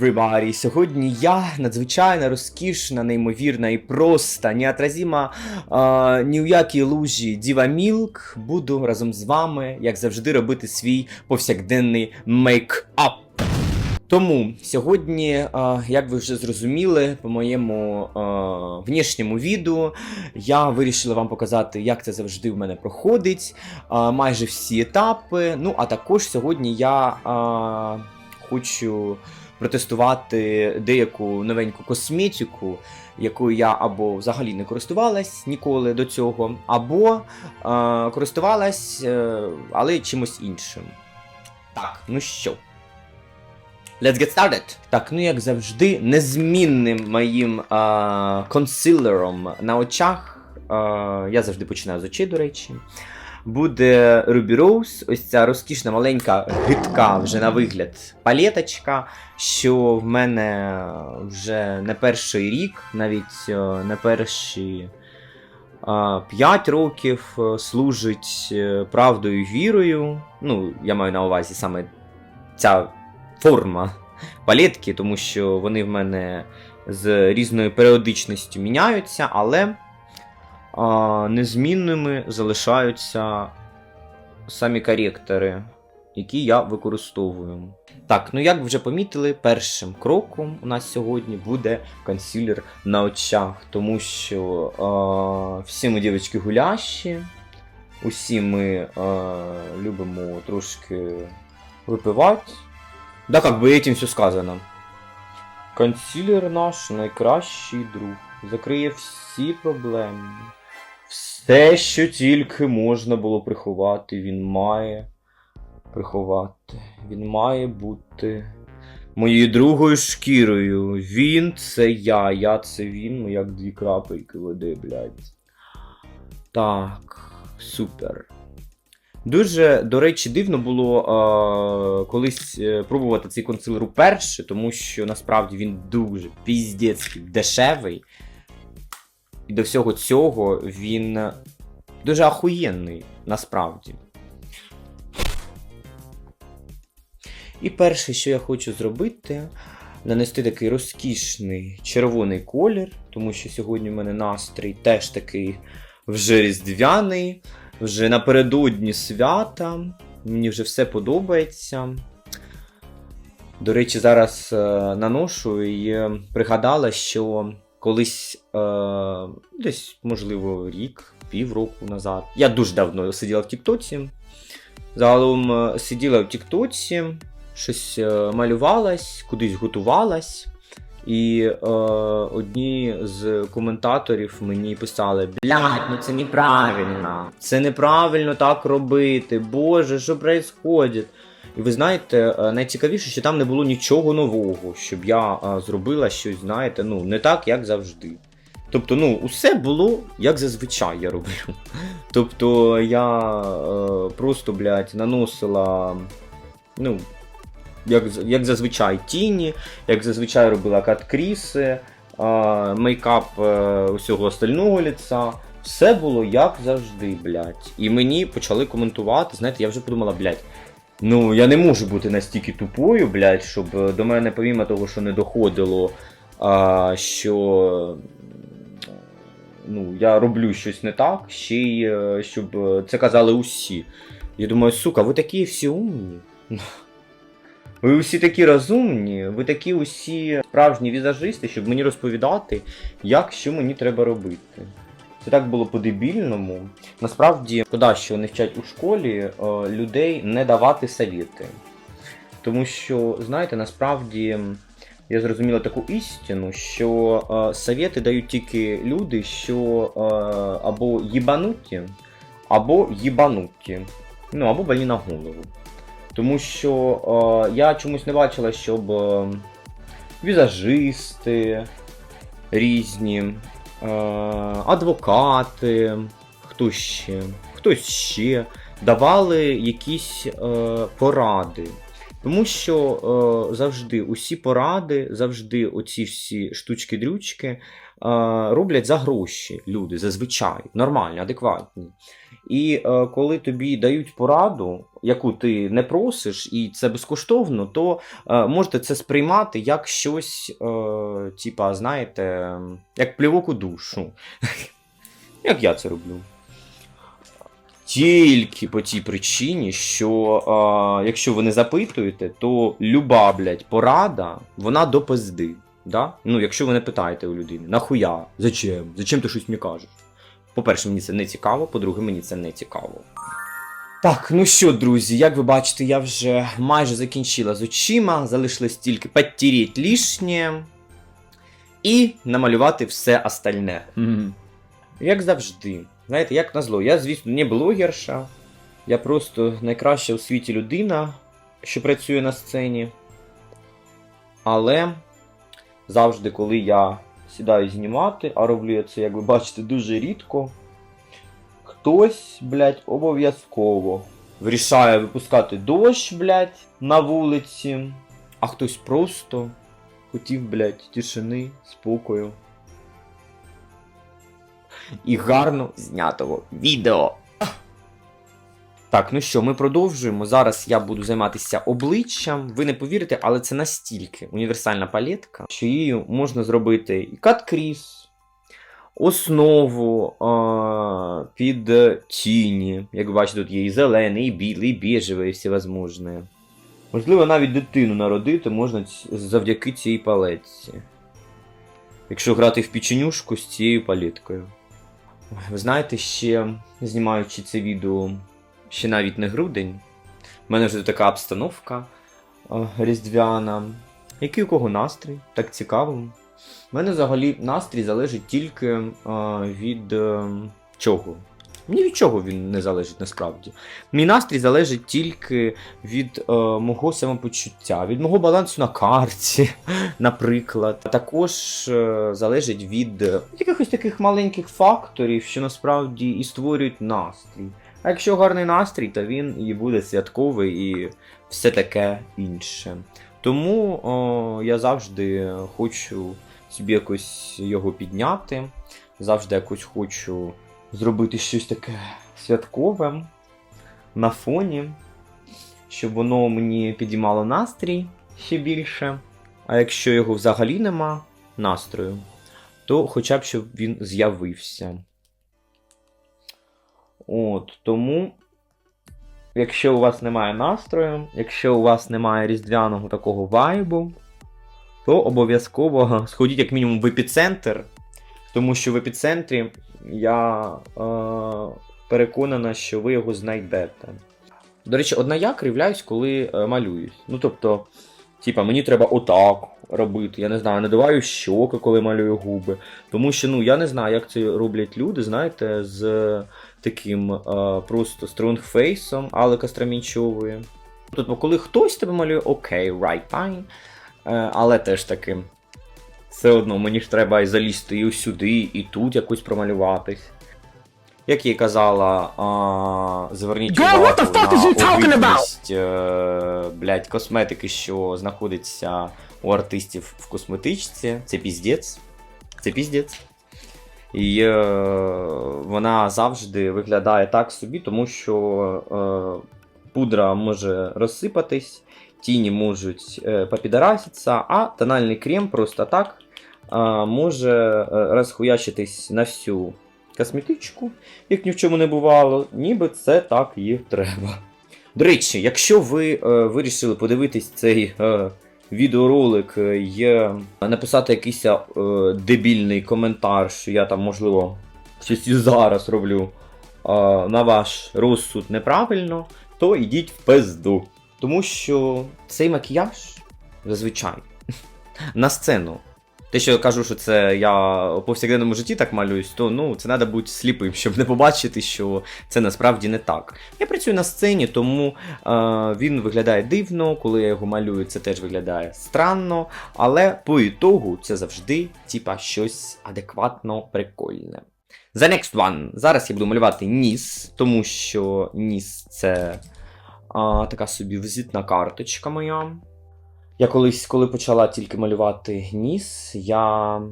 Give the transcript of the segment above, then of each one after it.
Everybody! Сьогодні я надзвичайно розкішна, неймовірна і просто неотразима е, ні в якій лужі Діва Мілк буду разом з вами, як завжди, робити свій повсякденний мейкап. Тому сьогодні, як ви вже зрозуміли, по моєму внішньому відео я вирішила вам показати, як це завжди в мене проходить, майже всі етапи. Ну, а також сьогодні я хочу протестувати деяку новеньку косметику, якою я або взагалі не користувалась ніколи до цього, або е, користувалась, е, але чимось іншим. Так, ну що. Let's get started! Так, ну як завжди, незмінним моїм а, консилером на очах. А, я завжди починаю з очей, до речі. Буде Ruby Rose, ось ця розкішна маленька гидка вже на вигляд палеточка, що в мене вже не перший рік, навіть е, не перші 5 років е, служить е, правдою і вірою. Ну, я маю на увазі саме ця форма палетки, тому що вони в мене з різною періодичністю міняються, але а, незмінними залишаються самі коректори, які я використовую. Так, ну як вже помітили, першим кроком у нас сьогодні буде консилер на очах, тому що а, всі ми дівчатки гулящі, усі ми а, любимо трошки випивати. Да, как бы этим все сказано. Консилер наш найкращий друг. Закриє всі проблеми. Все, що тільки можна було приховати, він має приховати. Він має бути моєю другою шкірою. Він це я, я це він, ну як дві крапельки води, блядь. Так, супер. Дуже, до речі, дивно було е, колись е, пробувати цей консилер уперше, тому що насправді він дуже піздецький дешевий. І до всього цього він дуже ахуєнний, насправді. І перше, що я хочу зробити, нанести такий розкішний червоний колір, тому що сьогодні в мене настрій теж такий вже різдвяний. Вже напередодні свята. Мені вже все подобається. До речі, зараз е, наношу і е, пригадала, що колись е, десь, можливо, рік, півроку назад. Я дуже давно сиділа в Тіктоці. Загалом е, сиділа в Тіктоці, щось е, малювалась, кудись готувалась. І е, одні з коментаторів мені писали: Блядь, ну це неправильно. Це неправильно так робити. Боже, що відбувається? І ви знаєте, е, найцікавіше, що там не було нічого нового, щоб я е, зробила щось, знаєте, ну, не так, як завжди. Тобто, ну, усе було як зазвичай я роблю. Тобто я е, просто, блядь, наносила. ну, як, як зазвичай тіні, як зазвичай робила кат-кріси, мейкап усього остального ліца. Все було як завжди, блядь. І мені почали коментувати, знаєте, я вже подумала, блядь, ну я не можу бути настільки тупою, блядь, щоб е, до мене, помімо того, що не доходило, а, що ну, я роблю щось не так, ще й е, щоб е, це казали усі. Я думаю, сука, ви такі всі умні. Ви усі такі розумні, ви такі усі справжні візажисти, щоб мені розповідати, як що мені треба робити. Це так було по-дебільному. Насправді, шкода, що не вчать у школі е, людей не давати совіти. Тому що, знаєте, насправді я зрозуміла таку істину, що е, совєти дають тільки люди, що е, або їбануті, або їбануті. Ну, або больні на голову. Тому що я чомусь не бачила, щоб візажисти різні, адвокати, хто ще, хтось ще давали якісь е, поради. Тому що е, завжди усі поради, завжди оці всі штучки-дрючки е, роблять за гроші люди, зазвичай, нормальні, адекватні. І е, коли тобі дають пораду, яку ти не просиш, і це безкоштовно, то е, можете це сприймати як щось, е, типа, знаєте, як плівок у душу. Як я це роблю. Тільки по тій причині, що е, якщо ви не запитуєте, то люба, блядь, порада, вона до пизди. Да? Ну, якщо ви не питаєте у людини, нахуя? Зачем? Зачем ти щось мені кажеш? По-перше, мені це не цікаво, по-друге, мені це не цікаво. Так, ну що, друзі, як ви бачите, я вже майже закінчила з очима, залишилось тільки підтіріть лишнє і намалювати все остальне. Мгм. Як завжди. Знаєте, як назло, я, звісно, не блогерша, я просто найкраща у світі людина, що працює на сцені. Але завжди, коли я сідаю знімати, а роблю я це, як ви бачите, дуже рідко, хтось, блядь, обов'язково вирішає випускати дощ, блядь, на вулиці, а хтось просто хотів, блядь, тишини, спокою. І гарно знятого відео. Так, ну що, ми продовжуємо. Зараз я буду займатися обличчям. Ви не повірите, але це настільки універсальна палетка, що її можна зробити і кат-кріс, основу а, під тіні. Як ви бачите, тут є і зелений, і білий, і біжевий, і всевозможне. Можливо, навіть дитину народити можна завдяки цій палетці. Якщо грати в печенюшку з цією палеткою. Ой, Ви знаєте, ще знімаючи це відео, ще навіть не грудень. У мене вже така обстановка е, різдвяна. Який у кого настрій? Так цікаво. У мене взагалі настрій залежить тільки е, від е, чого. Ні від чого він не залежить насправді. Мій настрій залежить тільки від е, мого самопочуття, від мого балансу на карті, наприклад. Також е, залежить від якихось таких маленьких факторів, що насправді і створюють настрій. А якщо гарний настрій, то він і буде святковий і все таке інше. Тому о, я завжди хочу собі якось його підняти, завжди якось хочу зробити щось таке святкове на фоні, щоб воно мені підіймало настрій ще більше. А якщо його взагалі нема настрою, то хоча б щоб він з'явився. От, тому, якщо у вас немає настрою, якщо у вас немає різдвяного такого вайбу, то обов'язково сходіть як мінімум в епіцентр, тому що в епіцентрі я е, переконана, що ви його знайдете. До речі, одна я кривляюсь, коли е, малююсь. Ну тобто, типа, мені треба отак робити. Я не знаю, надуваю щоки, коли малюю губи. Тому що ну, я не знаю, як це роблять люди, знаєте, з таким е, просто стронгфейсом Алека Страмінчової. Тобто, коли хтось тебе малює, окей, right fine. Е, але теж таки. Все одно мені ж треба і залізти і сюди, і тут якось промалюватись. Як я й казала, а, зверніть Girl, увагу what the fuck is на you talking about? е, блядь, косметики, що знаходиться у артистів в косметичці. Це піздець. Це піздець. І е, вона завжди виглядає так собі, тому що е, пудра може розсипатись, тіні можуть е, попідараситися, а тональний крем просто так е, може е, розхуячитись на всю косметичку, як ні в чому не бувало, ніби це так і треба. До речі, якщо ви е, вирішили подивитись цей е, відеоролик і е, написати якийсь е, дебільний коментар, що я там, можливо, щось і зараз роблю е, на ваш розсуд неправильно, то йдіть в пизду. Тому що цей макіяж зазвичай на сцену. Те, що я кажу, що це я у повсякденному житті так малююсь, то ну це треба бути сліпим, щоб не побачити, що це насправді не так. Я працюю на сцені, тому е, він виглядає дивно, коли я його малюю, це теж виглядає странно. Але по ітогу це завжди типа щось адекватно прикольне. The next one. Зараз я буду малювати ніс, тому що ніс це а, така собі візитна карточка моя. Я колись, коли почала тільки малювати ніс, я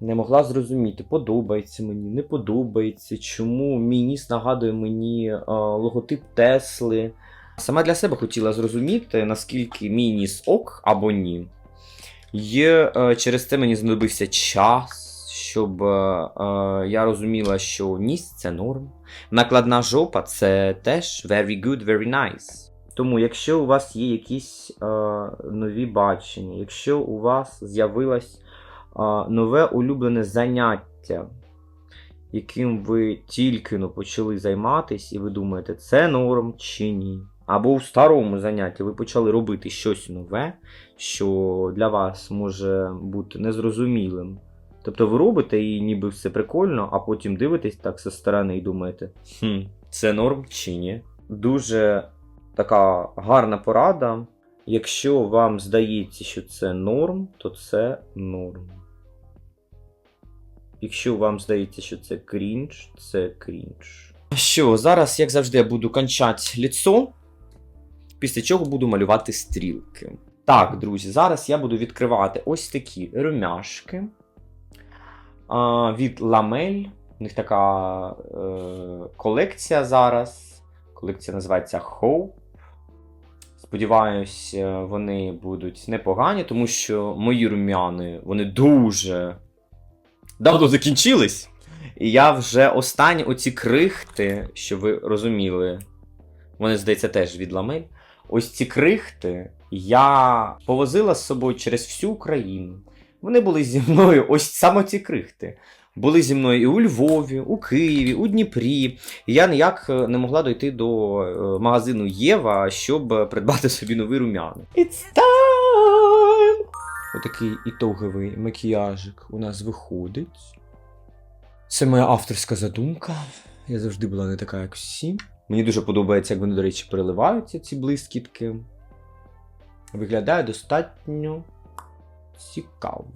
не могла зрозуміти, подобається мені, не подобається, чому мій ніс нагадує мені е, логотип Тесли. Сама для себе хотіла зрозуміти, наскільки мій ніс ок або ні. І е, через це мені знадобився час, щоб е, е, я розуміла, що ніс це норм. Накладна жопа це теж very good, very nice. Тому, якщо у вас є якісь е, нові бачення, якщо у вас з'явилось е, нове улюблене заняття, яким ви тільки ну, почали займатися, і ви думаєте, це норм чи ні. Або у старому занятті ви почали робити щось нове, що для вас може бути незрозумілим. Тобто ви робите і ніби все прикольно, а потім дивитесь так зі сторони і думаєте, хм, це норм чи ні. Дуже така гарна порада. Якщо вам здається, що це норм, то це норм. Якщо вам здається, що це крінж, це крінж. Що, зараз, як завжди, буду кончати ліцо, після чого буду малювати стрілки. Так, друзі, зараз я буду відкривати ось такі румяшки а, від Ламель. У них така е, колекція зараз. Колекція називається Hope. Сподіваюсь, е, вони будуть непогані, тому що мої рум'яни вони дуже давно закінчились. І я вже останні оці крихти, що ви розуміли, вони, здається, теж від ламель. Ось ці крихти я повозила з собою через всю Україну. Вони були зі мною, ось саме ці крихти. Були зі мною і у Львові, у Києві, у Дніпрі. І я ніяк е, не могла дойти до е, магазину Єва, щоб е, придбати собі нові рум'яни. It's time! Отакий ітоговий макіяжик у нас виходить. Це моя авторська задумка. Я завжди була не така, як всі. Мені дуже подобається, як вони, до речі, переливаються, ці блискітки. Виглядає достатньо цікаво.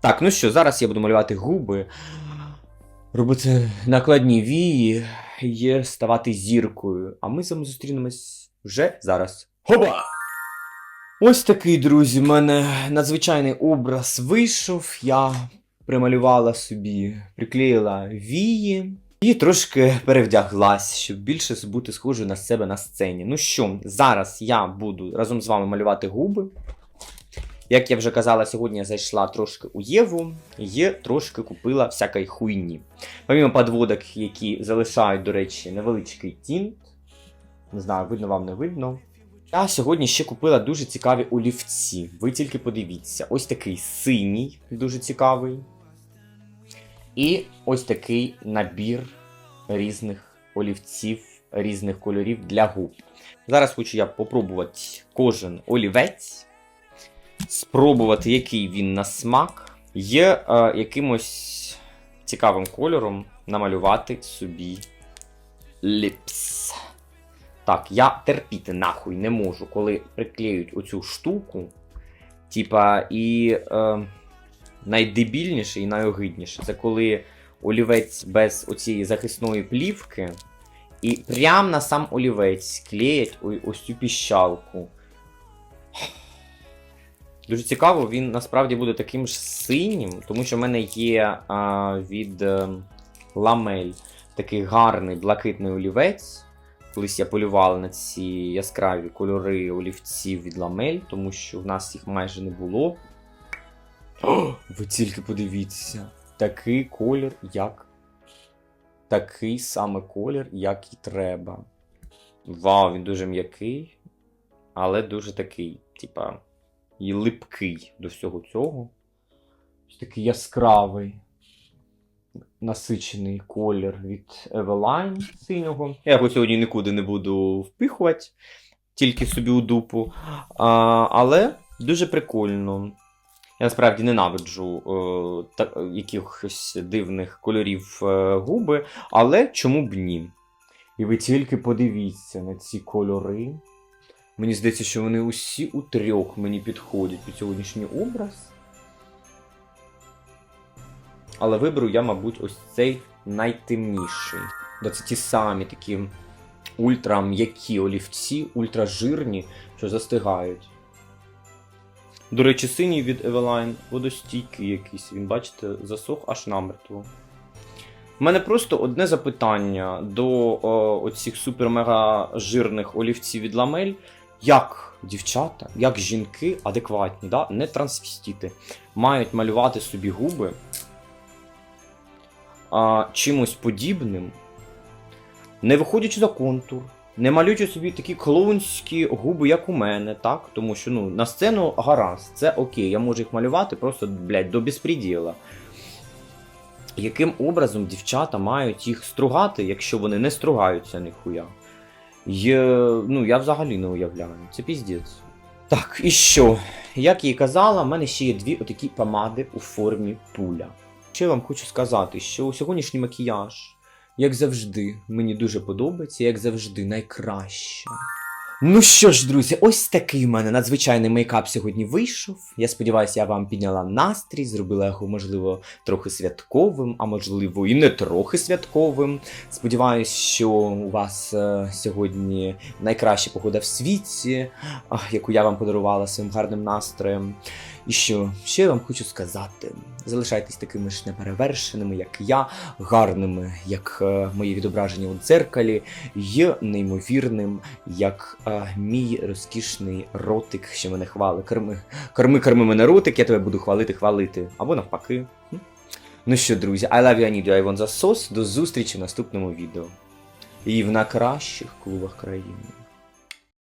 Так, ну що, зараз я буду малювати губи, робити накладні вії і ставати зіркою. А ми з вами зустрінемось вже зараз. Хоба! Ось такий, друзі, в мене надзвичайний образ вийшов. Я прималювала собі, приклеїла вії. І трошки перевдяглась, щоб більше бути схожою на себе на сцені. Ну що, зараз я буду разом з вами малювати губи. Як я вже казала, сьогодні я зайшла трошки у Єву і трошки купила всякої хуйні. Помімо подводок, які залишають, до речі, невеличкий тінт. Не знаю, видно вам не видно. Я сьогодні ще купила дуже цікаві олівці. Ви тільки подивіться. Ось такий синій, дуже цікавий. І ось такий набір різних олівців, різних кольорів для губ. Зараз хочу я попробувати кожен олівець, спробувати, який він на смак, є е, якимось цікавим кольором намалювати собі ліпс. Так, я терпіти нахуй не можу, коли приклеють оцю штуку. Типа, і. Е, найдебільніше і найогидніше це коли олівець без оцієї захисної плівки, і прямо на сам олівець клеять ось цю піщалку. Дуже цікаво, він насправді буде таким ж синім, тому що в мене є а, від е, ламель такий гарний блакитний олівець. Колись я полювала на ці яскраві кольори олівців від ламель, тому що в нас їх майже не було. О, ви тільки подивіться. Такий колір, як. Такий саме колір, як і треба. Вау, він дуже м'який, але дуже такий, типа, і липкий до всього цього. Ось такий яскравий, насичений колір від Eveline синього. Я його сьогодні нікуди не буду впихувати, тільки собі у дупу. А, але дуже прикольно. Я насправді ненавиджу е, та, якихось дивних кольорів е, губи, але чому б ні? І ви тільки подивіться на ці кольори. Мені здається, що вони усі у трьох мені підходять під сьогоднішній образ. Але виберу я, мабуть, ось цей найтемніший. Да це ті самі такі ультра м'які олівці, ультражирні, що застигають. До речі, синій від Eveline, водостійкий якийсь. Він, бачите, засох аж намертво. У мене просто одне запитання до оцих супер-мега жирних олівців від ламель. Як дівчата, як жінки адекватні, да? не трансвістіти, мають малювати собі губи а, чимось подібним, не виходячи за контур, не малюючи собі такі клоунські губи, як у мене, так? Тому що ну, на сцену гаразд, це окей, я можу їх малювати просто, блядь, до безпреділа. Яким образом дівчата мають їх стругати, якщо вони не стругаються ніхуя? Є, ну, я взагалі не уявляю. Це піздець. Так, і що? Як я і казала, в мене ще є дві отакі помади у формі пуля. Ще вам хочу сказати, що сьогоднішній макіяж, як завжди, мені дуже подобається, як завжди, найкраще. Ну що ж, друзі, ось такий в мене надзвичайний мейкап сьогодні вийшов. Я сподіваюся, я вам підняла настрій, зробила його, можливо, трохи святковим, а можливо, і не трохи святковим. Сподіваюсь, що у вас е, сьогодні найкраща погода в світі, яку я вам подарувала своїм гарним настроєм. І що, що я вам хочу сказати? Залишайтесь такими ж неперевершеними, як я, гарними, як е, мої відображення у дзеркалі, і неймовірним, як е, мій розкішний ротик, що мене хвали. Корми, корми, корми мене ротик, я тебе буду хвалити, хвалити. Або навпаки. Ну що, друзі, I love you, I need you, I want the sauce. До зустрічі в наступному відео. І в найкращих клубах країни.